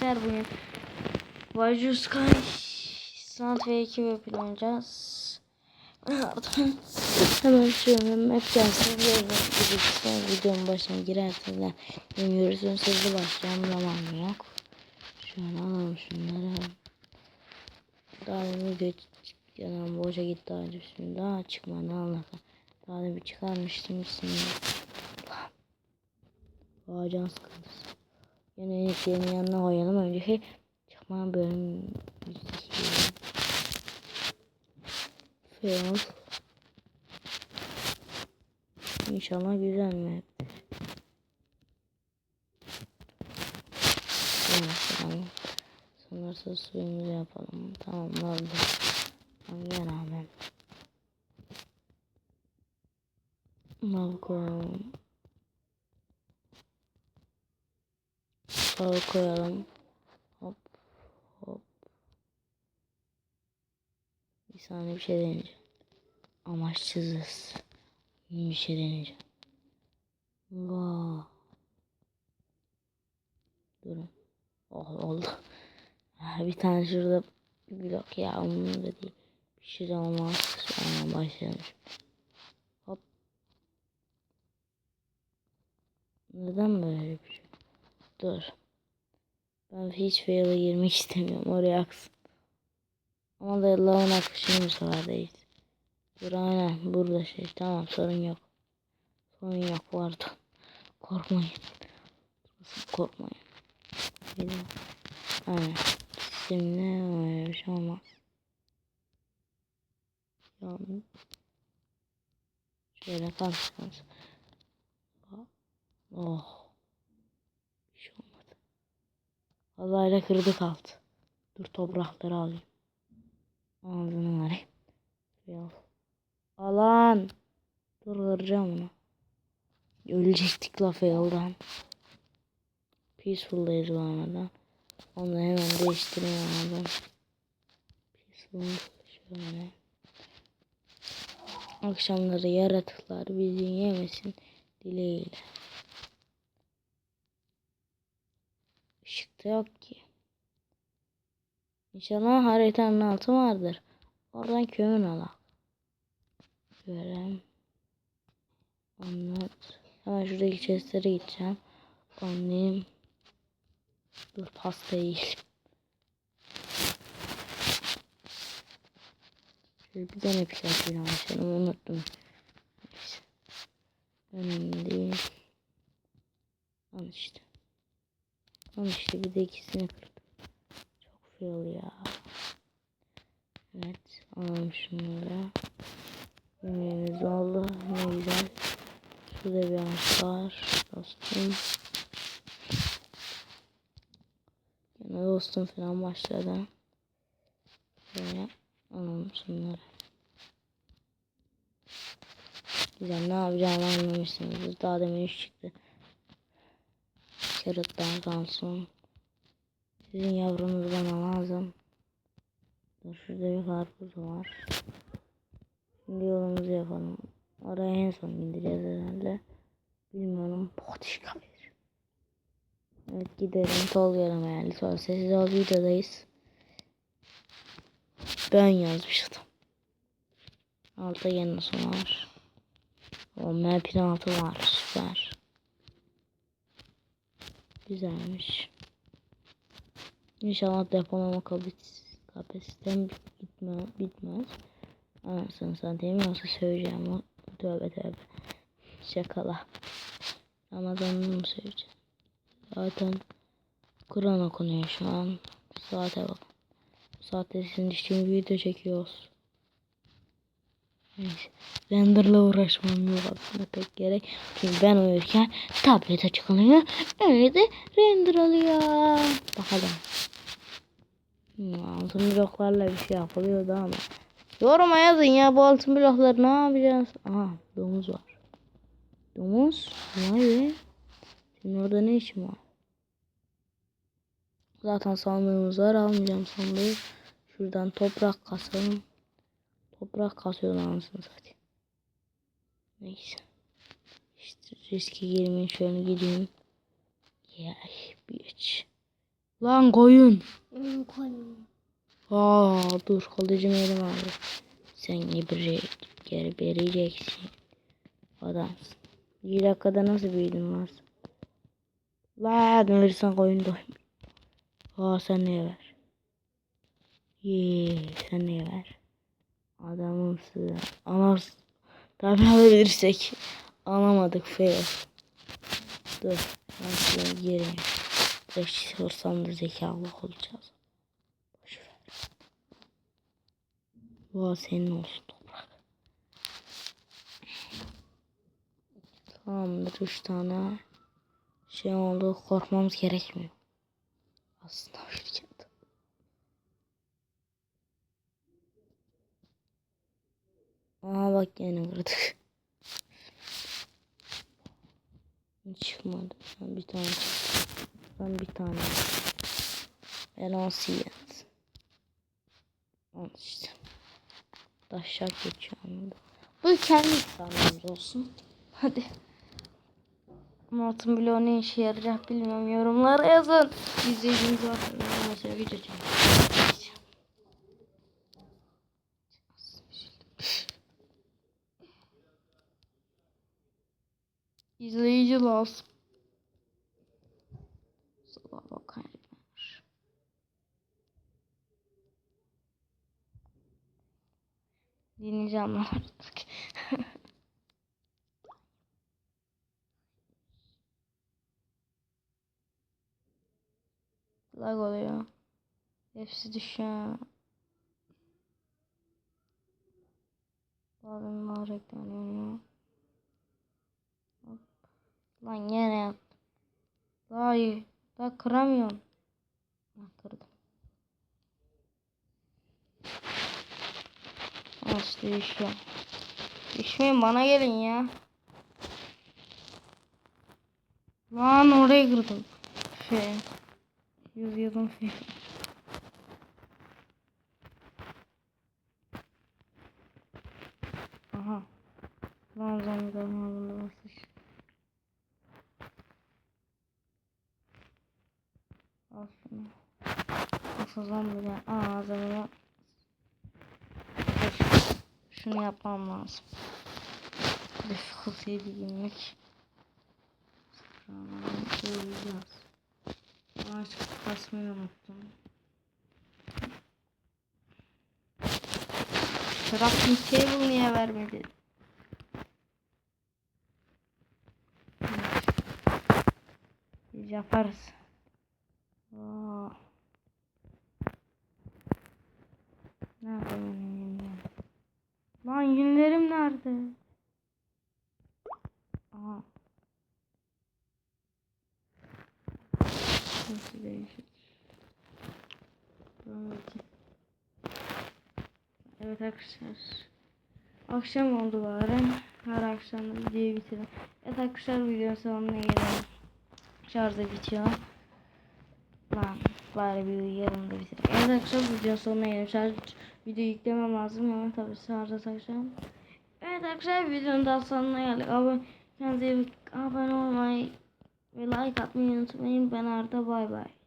arkadaşlar bugün Vajus Sky Sanat ve 2 web oynayacağız. Hemen şöyle. Sizlerle birlikte videonun başına girerseniz bilmiyorsunuz hızlı başlayalım zaman yok. Şöyle alalım şunları. Daha demin video yalan boşa gitti hadi şimdi daha çıkmadı Allah'ım. Daha da bir çıkarmıştım bismillah. Bağcan sıkıntısı. Yine eniştenin yanına koyalım. Önceki çıkma bölüm Fail. İnşallah güzel mi? Tamam. Sınırsız suyumuzu yapalım. Tamam oldu. Gel abi. Mal koyalım. Sağı koyalım. Hop hop. Bir saniye bir şey deneyeceğim. Amaçsızız. Bir şey deneyeceğim. Vaa. Durun. Oh oldu. Bir tane şurada bir blok ya onun da değil. Bir şey olmaz. An başlayalım. Hop. Neden böyle bir şey? Dur. Ben hiç fail'e girmek istemiyorum. Oraya aksın. Ama da lavın akışını bu sefer. Dur aynen. Burada şey. Tamam sorun yok. Sorun yok vardı. Korkmayın. Korkmayın. Benim. Aynen. Sistemine öyle bir şey olmaz. Yani. Şöyle kalsın. Oh. Bir şey olmadı. Kazayla kırdık alt. Dur toprakları alayım. Ağzını arayayım. Yok. Alan. Dur kıracağım onu. Ölecektik la fail'dan. Peaceful'dayız bu arada. Onu hemen değiştireyim abi. Peaceful şöyle. Akşamları yaratıklar bizi yemesin dileğiyle. Işıkta yok ki. İnşallah haritanın altı vardır. Oradan kömür alak. Görelim. Anlat. Hemen şuradaki chestlere gideceğim. Anlayayım. Dur pasta yiyelim. Şöyle bir tane pikachu'yla başlayalım. Unuttum. Neyse. Önemli değil. Al işte. Al işte bir de ikisini kırdım. Çok fail ya. Evet. Alalım şunları. Yemeğimiz oldu. Ne güzel. Şurada bir ağaç var. Dostum. Yine dostum falan başladı. Böyle alalım şunları. Güzel ne yapacağımı anlamışsınız. Daha demin iş çıktı. Carrotlar kalsın. Sizin yavrunuz bana lazım. Şurada bir karpuz var. Şimdi yolumuzu yapalım. Oraya en son gideceğiz herhalde. Bilmiyorum. Potişka bir. Evet gidelim. Tolga'ya yani. Sonra sessiz ol videodayız. Ben yazmıştım. Altta yine son var. O map'in altı var. Süper. Güzelmiş. İnşallah depolama kapasitem bitme, bitmez. Anasını satayım yoksa söyleyeceğim o tövbe tövbe. Şakala. Ramazan'ı mı söyleyeceğim? Zaten Kur'an okunuyor şu an. Saate bak. Saatte sizin düştüğüm video çekiyoruz. Render'la uğraşmam yok aslında pek gerek. Çünkü ben uyurken tablet açık oluyor. Öyle de render alıyor. Bakalım. Hmm, altın bloklarla bir şey yapılıyordu ama. Yoruma yazın ya bu altın blokları ne yapacağız? Aha domuz var. Domuz? Vay be. Senin orada ne işin var? Zaten sandığımız var almayacağım sandığı. Şuradan toprak kasalım. Toprak kasıyor anasını zaten. Neyse. İşte riske girmeyin şöyle gideyim. Yeah bitch. Lan koyun. Benim koyun. Aa dur kılıcım elim aldı. Sen gebire, gebereceksin. Adamsın. Bir dakikada nasıl büyüdün lan? Lan verirsen koyun doymuyor. Aa sen neye ver? Yee sen neye ver? Adamımsın. Anars. Tabi alabilirsek. Alamadık fail. Dur. Ben şuraya gireyim. Direkt sorsam da zekalı olacağız. Boş ver. Bu senin olsun toprak. Tamamdır. Üç tane şey oldu. Korkmamız gerekmiyor. Aslında şirket. Aa bak yine kırdık. Çıkmadı. Ben bir tane. Ben bir tane. Ben nasıl yet? Al işte. Taşak geçiyor anladım. Bu kendi sanmamız olsun. Hadi. Altın bloğu ne işe yarayacak bilmiyorum. Yorumlara yazın. İzleyicimiz var. Mesela video çekin. İzleyici lazım. Sabah bakayım. Dinleyeceğim artık. Lag oluyor. Hepsi düşüyor. Bazen daha reklamlanıyor. Hop. Lan yine yaptım. Daha iyi. Daha kıramıyorum. Ha, kırdım. Al işte düşüyor. Düşmeyin bana gelin ya. Lan oraya kırdım. Şey. Yazıyordum şey. Aha. Lan zombilerin ağzında basış. Al şunu. Nasıl zombiler ağzına şunu yapmam lazım. Bir girmek. Uyuyacağız. Ağaç kasmayı unuttum. Crafting table niye vermedi? Yaparız. Aa. Nerede benim yünlerim? Lan yünlerim nerede? Aha. Nasıl değişir? Evet arkadaşlar. Akşam oldu bari. Her akşam videoyu bitirelim. Evet arkadaşlar videonun sonuna gelelim. Şarj da bitiyor. Lan bari bir uyuyalım da bitirelim. Evet arkadaşlar videonun sonuna gelelim. Şarj video yüklemem lazım ama tabii şarja takacağım. Evet arkadaşlar videonun daha sonuna geldik. Abone, kendinize abone olmayı ve like atmayı unutmayın. Ben Arda bay bay.